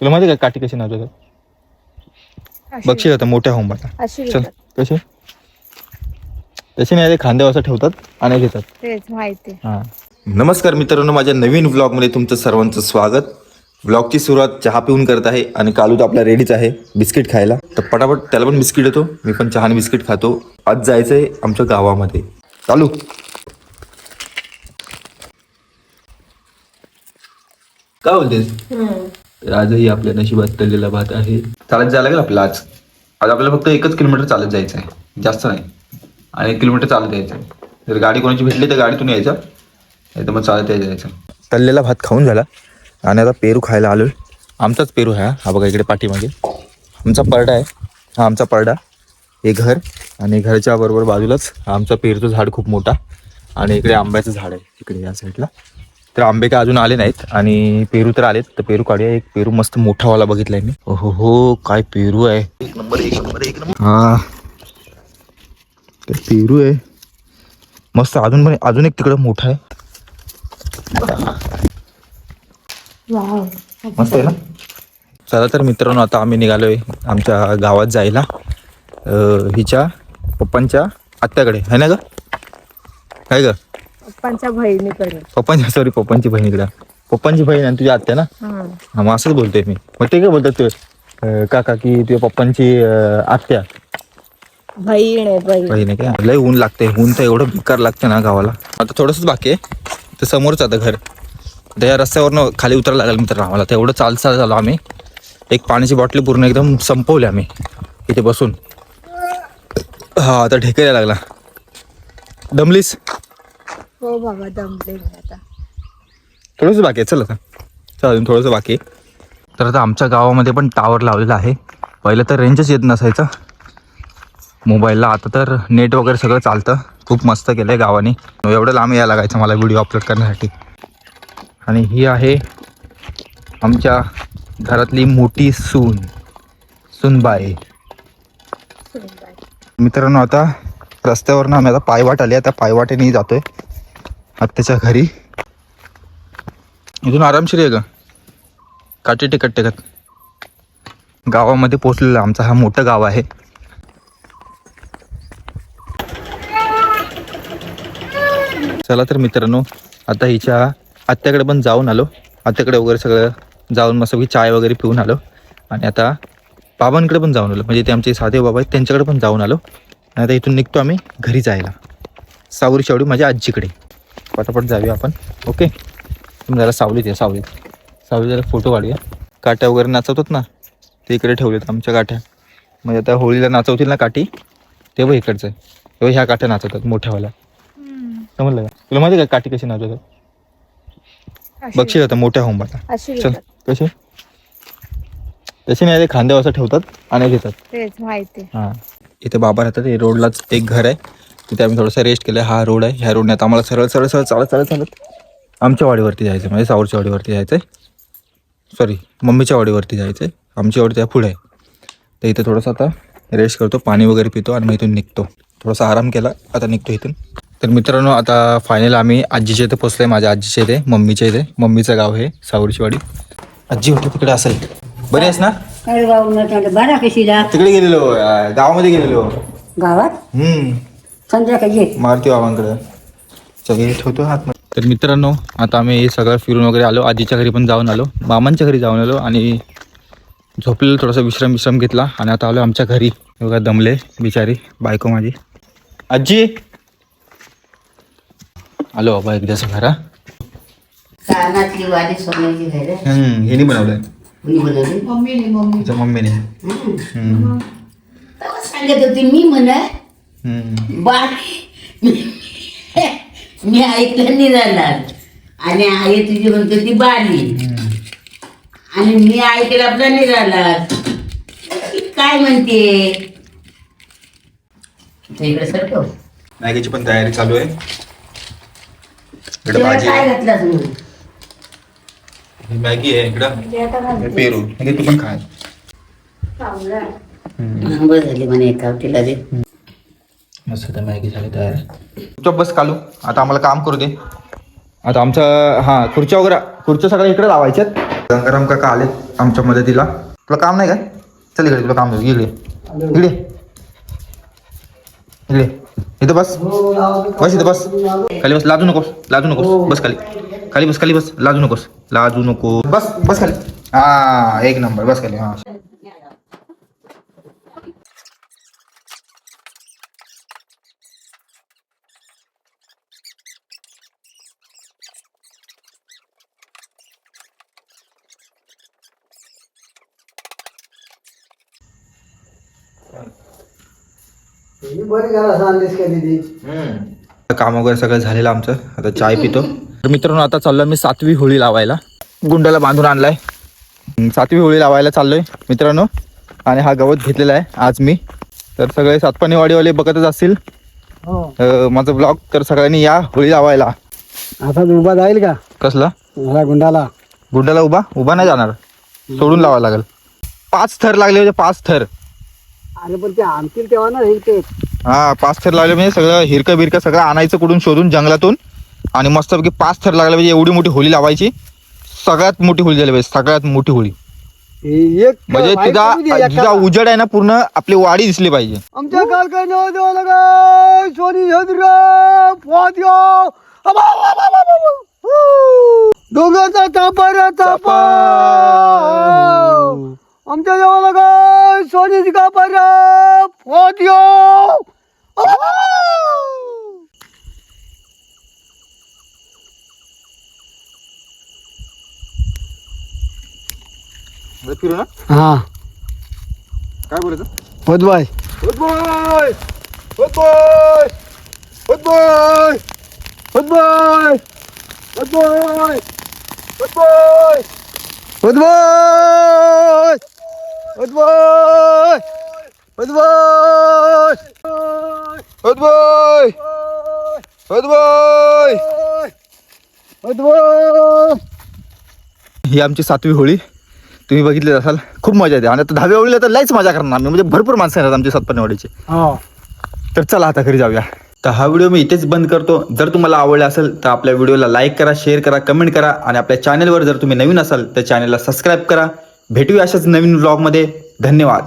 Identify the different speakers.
Speaker 1: तुला माहिती आहे का काठी कशी नाचवतात? बघशील आता मोठ्या होम बाटा
Speaker 2: अशी
Speaker 1: चल
Speaker 2: घेतात.
Speaker 1: कशी? तसे नाही ते खांद्यावर असं ठेवतात आणि घेतात.
Speaker 2: तेच माहिती
Speaker 1: नमस्कार मित्रांनो माझ्या नवीन व्लॉगमध्ये तुमचं सर्वांचं स्वागत. व्लॉगची सुरुवात चहा पिऊन करत आहे आणि कालू तर आपला रेडीच आहे बिस्किट खायला. तर पटापट त्याला पण बिस्किट येतो मी पण चहा आणि बिस्किट खातो. आज जायचं आहे आमच्या गावामध्ये. चालू काय बोलतेस? तर आजही आपल्या नशिबात तळलेला भात आहे. चालत जायला लागेल आपल्याला आज. आज आपल्याला फक्त एकच किलोमीटर चालत जायचं आहे जास्त नाही. आणि एक किलोमीटर चालत यायचं आहे जर गाडी कोणाची भेटली तर गाडीतून यायचं. नाही तर मग चालत यायचं. जायचं तळलेला भात खाऊन झाला. आणि आता पेरू खायला आलोय. आमचाच पेरू आहे हा. हा बघा इकडे पाठीमागे. आमचा परडा आहे. हा आमचा परडा. हे घर. आणि घराच्या बरोबर बाजूलाच आमचा पेरूचं झाड खूप मोठा. आणि इकडे आंब्याचं झाड आहे. इकडे या साईडला तर आंबे काय अजून आले नाहीत आणि पेरू तर आलेत. तर पेरू काढूया. एक पेरू मस्त मोठावाला बघितलाय मी. हो हो काय पेरू आहे? एक नंबर एक नंबर एक नंबर. हा. पेरू आहे. मस्त अजून पण अजून एक तिकडं मोठा आहे. मस्त आहे ना? चला तर मित्रांनो आता आम्ही निघालोय आमच्या गावात जायला. हिच्या पप्पांच्या आत्याकडे. आहे ना ग? काय ग?
Speaker 2: पप्पांच्या बहिणीकडे.
Speaker 1: पप्पांच्या सॉरी पप्पांची बहिणीकडे. पप्पांची बहीण आणि तुझी आत्या ना?
Speaker 2: हा.
Speaker 1: मग असंच बोलतोय मी. मग ते काय बोलतात ते? काका की तुझ्या पप्पांची आत्या.
Speaker 2: बहीण आहे बहीण.
Speaker 1: आहे काय? लय ऊन लागते ऊन तर एवढं बेकार लागतं ना गावाला. आता थोडंसंच बाकी आहे. तर समोरच आता घर. आता या रस्त्यावरनं खाली उतरायला लागेल मित्र आम्हाला. तर एवढं चाल चाल झालो आम्ही. एक पाण्याची बाटली पूर्ण एकदम संपवली आम्ही. इथे बसून. हा आता ढेकायला लागला. दमलीस
Speaker 2: हो बाबा दमले मी आता.
Speaker 1: थोडंसं बाकी आहे चल आता. चल अजून थोडंसं बाकी आहे. तर आता आमच्या गावामध्ये पण टावर लावलेला आहे. पहिलं तर रेंजच येत नसायचं. मोबाईलला आता तर नेट वगैरे सगळं चालतं. खूप मस्त केलं आहे गावाने. एवढं लांब यायला लागायचं मला व्हिडिओ अपलोड करण्यासाठी. आणि ही आहे आमच्या घरातली मोठी सून. सूनबाई. मित्रांनो आता रस्त्यावरनं आम्ही आता पायवाट आली आता पायवाटेने जातोय. आत्याच्या घरी. इथून आरामशीर आहे का काटे टिकट टिकत गावामध्ये पोचलेला आमचा हा मोठं गाव आहे. चला तर मित्रांनो आता हिच्या आत्याकडे पण जाऊन आलो. आत्याकडे वगैरे सगळं जाऊन मस्त चाय वगैरे पिऊन आलो. आणि आता बाबांकडे पण जाऊन आलो. म्हणजे ते आमचे साधे बाबा आहेत त्यांच्याकडे पण जाऊन आलो. आणि आता इथून निघतो आम्ही घरी जायला. सावरी शेवडी माझ्या आजीकडे. पटापट जाऊया आपण. ओके? जरा सावलीत या सावलीत. सावलीत जरा फोटो काढूया. काट्या वगैरे नाचवतात ना ते इकडे ठेवलेत आमच्या काठ्या म्हणजे आता होळीला नाचवतील ना काठी? तेव्हा इकडचं. आहे तेव्हा ह्या काठ्या नाचवतात मोठ्यावाल्या. समजलं का? तुला माहिती का काठी कशी नाचवतात? बघशील आता मोठ्या.
Speaker 2: अशी
Speaker 1: चल. कशी? तसे नाही ते खांद्यावर असं ठेवतात आणि घेतात. हां. इथे बाबा राहतात हे रोडलाच एक घर आहे. तिथे आम्ही थोडासा रेस्ट केलं. हा रोड आहे. ह्या रोडने आता आम्हाला सरळ सरळ सरळ चालत चालत चालत आमच्या वाडीवरती जायचं आहे म्हणजे सावरच्या वाडीवरती जायचं आहे सॉरी मम्मीच्या वाडीवरती जायचं आहे आमची वाडी त्या पुढे आहे. तर इथे थोडंसं आता रेस्ट करतो पाणी वगैरे पितो आणि मग इथून निघतो. थोडासा आराम केला आता निघतो इथून. तर मित्रांनो आता फायनल आम्ही आजीच्या इथे पोचलो आहे माझ्या आजीच्या इथे मम्मीच्या इथे. मम्मीचं गाव हे सावरची वाडी. आजी होती तिकडे असेल. बरी आहेस ना?
Speaker 3: काय बरा कशीला
Speaker 1: तिकडे गेलेलो गावामध्ये गेलेलो.
Speaker 3: गावात?
Speaker 1: हम्म.
Speaker 3: संध्याकाळी ये
Speaker 1: मारुती बाबांकडे. सगळे ठेवतो हात तर मित्रांनो आता आम्ही सगळं फिरून वगैरे आलो. आजीच्या घरी पण जाऊन आलो. मामांच्या घरी जाऊन आलो आणि झोपलेलो थोडासा विश्राम विश्राम घेतला आणि आता आलो आमच्या घरी. बघा दमले बिचारी बायको माझी. आजी! आलो बाबा एकदाच घरा.
Speaker 3: कानातली वाली सोन्याची घर.
Speaker 1: हम्म हेनी बनवलंय.
Speaker 3: कुणी बनवली?
Speaker 1: तिच्या मम्मीने.
Speaker 3: तेव्हा सांगत होती मी म्हणा
Speaker 1: हम्म.
Speaker 3: बा मी ऐकलं नाही जाणार आणि आई तुझी म्हणतो ती बाली. आणि मी ऐकलं आपलं नाही जाणार काय म्हणते तू इकडे सरकव
Speaker 1: मॅगीची पण तयारी चालू आहे इकडे भाजी
Speaker 3: काय. घातलं तुम्ही
Speaker 1: ही मॅगी आहे इकडं. हे पेरू हे तू पण खा
Speaker 2: चांगलं आहे.
Speaker 1: हम्म.
Speaker 3: बस झाली म्हणे एका दे
Speaker 1: मस्त आता मॅगी झाली तयार. चुप बस कालू आता आम्हाला काम करू दे. आता आमचा हा खुर्च्या वगैरे खुर्च्या सगळ्या इकडे लावायच्यात. गंगाराम काका आले आमच्या मदतीला. तुला काम नाही काय? चल इकडे तुला काम. इकडे. इकडे. इकडे. इथं बस. बस इथं बस. खाली बस. लाजू नकोस. लाजू नकोस. बस खाली. खाली बस खाली बस. लाजू नकोस. लाजू नको बस बस खाली. हा एक नंबर. बस खाली. हा. काम वगैरे सगळं झालेलं आमचं. आता चाय पितो. तर मित्रांनो आता चाललोय मी सातवी होळी लावायला. गुंडाला बांधून आणलाय. सातवी होळी लावायला चाललोय मित्रांनो. आणि हा गवत घेतलेला आहे आज मी. तर सगळे सातपाणी वाडीवाले बघतच असतील. अं, माझं ब्लॉग तर सगळ्यांनी या होळी लावायला.
Speaker 4: आता उभा जाईल का?
Speaker 1: कसला?
Speaker 4: गुंडाला.
Speaker 1: गुंडाला उभा? उभा नाही जाणार. सोडून लावायला लागेल. पाच थर लागले म्हणजे पाच थर.
Speaker 4: अरे पण ते आणतील तेव्हा ना हे ते.
Speaker 1: हा पाच थर लागले म्हणजे सगळं हिरकं बिरकं सगळं आणायचं कुठून शोधून जंगलातून. आणि मस्तपैकी पाच थर लागले म्हणजे एवढी मोठी होळी लावायची. सगळ्यात मोठी होळी झाली पाहिजे सगळ्यात मोठी होळी.
Speaker 4: एक
Speaker 1: म्हणजे
Speaker 4: दे एकाला.
Speaker 1: तिचा उजेड आहे ना पूर्ण आपली वाडी दिसली पाहिजे.
Speaker 4: आमच्या काय फोद्यो डोंगरचा तापा रे तापा आमच्या लागा सोनीची कापा रे फोद्यो
Speaker 1: फिरू ना
Speaker 4: हा
Speaker 1: काय बोलायचं
Speaker 4: होत bye
Speaker 1: Good boy! Good boy! Good boy! Good boy! Good boy! Good boy!
Speaker 4: होत बाय होत बाय होत बाय
Speaker 1: ही आमची सातवी होळी. तुम्ही बघितले असाल खूप मजा येते. आणि आता दहाव्या होळीला तर लयच मजा करणार आम्ही. म्हणजे भरपूर माणसं येतात आमची सातपाणीवाडीची
Speaker 4: हा.
Speaker 1: तर चला आता घरी जाऊया. तर हा व्हिडिओ मी इथेच बंद करतो. जर तुम्हाला आवडला असेल तर आपल्या व्हिडिओला लाईक करा शेअर करा कमेंट करा. आणि आपल्या चॅनलवर जर तुम्ही नवीन असाल तर चॅनलला सबस्क्राईब करा. भेटूया अशाच नवीन ब्लॉगमध्ये धन्यवाद.